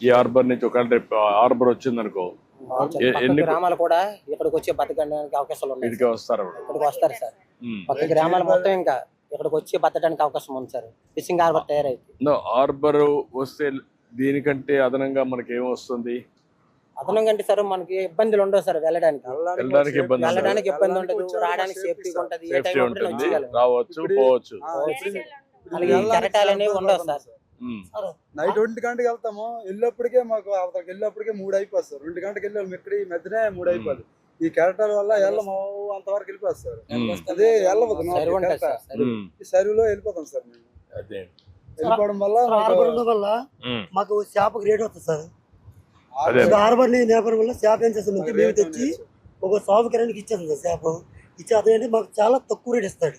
ఈ హార్బర్ నుంచి ఒకవేళ రేపు హార్బర్ వచ్చింది అనుకో ఎ- పక్క ఎన్ని గ్రామాలు కూడా ఇక్కడికి వచ్చి బతకడానికి అవకాశాలు ఉన్నాయి ఇటుకే వస్తారు అప్పుడు. ఇక్కడికి వస్తారు సార్. పక్క గ్రామాలు మొత్తం ఇంకా ఇక్కడికి వచ్చి బతకడానికి అవకాశం ఉంది సార్. ఫిషింగ్ హార్బర్ తయారైతే నో, హార్బర్ వస్తే దీనికంటే అదనంగా మనకి ఏం వస్తుంది? అదనంగా అంటే సార్ మనకి ఇబ్బందులు ఉండవు సార్ వెళ్ళడానికి. వెళ్ళడానికి ఇబ్బంది ఉండదు. వెళ్ళడానికి ఇబ్బంది ఉండదు. రావడానికి సేఫ్టీ ఉంటది. రావచ్చు పోవచ్చు. అలాగే ఈ కెరటాలు అనేవి ఉండవు సార్. నైట్ ఒంటి గంటకి వెళ్తాము. వెళ్ళేప్పటికే మాకు అవతలకి వెళ్ళేప్పటికే మూడు అయిపోతుంది రెండు గంటకి వెళ్ళాము ఇక్కడ ఈ మధ్యనే మూడు అయిపోదు ఈ కెరటాల వల్ల వెళ్ళము అంతవరకు వెళ్ళిపోతారు. అదే వెళ్ళవద్దు. ఈ సరువులో వెళ్ళిపోతాం సార్ మేము. అదే. వెళ్ళిపోవడం వల్ల వల్ల. మాకు చేపకు రేట్ వస్తుంది సార్. హార్బర్ నేపథ్యం వల్ల చేప ఏం చేస్తాం అంటే మేము తెచ్చి ఒక సాగు కిరానికి ఇచ్చేస్తాం సార్ చేప. ఇచ్చేస్తాం అంటే మాకు చాలా తక్కువ రేట్ ఇస్తాడు.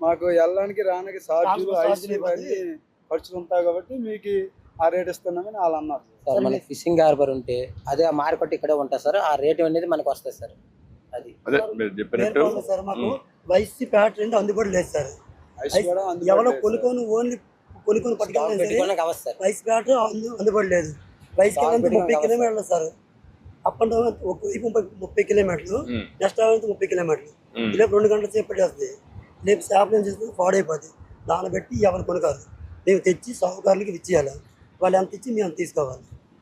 మాకు వెళ్ళడానికి రానికి ఛార్జీలు ఛార్జీలు ఐసీ ఇవ్వాలి. ఇవన్నీ ఖర్చులు ఉంటాయి కాబట్టి మీకు ఆ రేట్ ఇస్తున్నామని వాళ్ళు అన్నారు. సార్ మనకి ఫిషింగ్ హార్బర్ ఉంటే అదే ఆ మార్కెట్ ఇక్కడే ఉంటుంది సార్ ఆ రేటు అనేది మనకు వస్తుంది సార్. అది. అదే మీరు చెప్పినట్టు నేర్పాలి సార్ మాకు వైసీ ప్యాట్ రెండు అందుబాటులో లేదు సార్. ఐస్ కూడా అందుబాటులో ఎవరో లేదు సార్. కొనుక్కొని ఓన్లీ కొనుక్కొని పట్టుకెళ్ళలేదు సరే పెట్టుకోవడానికి సార్. వైస్ ప్యాట్ అందు అందుబాటులో లేదు. వైస్ అంతా ముప్పై కిలోమీటర్లు సార్. అప్ అండ్ డౌన్ ఒక వైపు ముప్పై ముప్పై కిలోమీటర్లు ఉమ్. నెక్స్ట్ ముప్పై కిలోమీటర్లు. ఉమ్. ఇలా రెండు గంటల సేపు పట్టేస్తుంది. రేపు చేపలు ఏం పాడైపోతుంది దాన్ని బట్టి ఎవరు కొనుకారు మేము తెచ్చి సాగుకారులకి ఇచ్చేయాలి. వాళ్ళు ఎంత ఇచ్చి మేము అంత తీసుకోవాలి.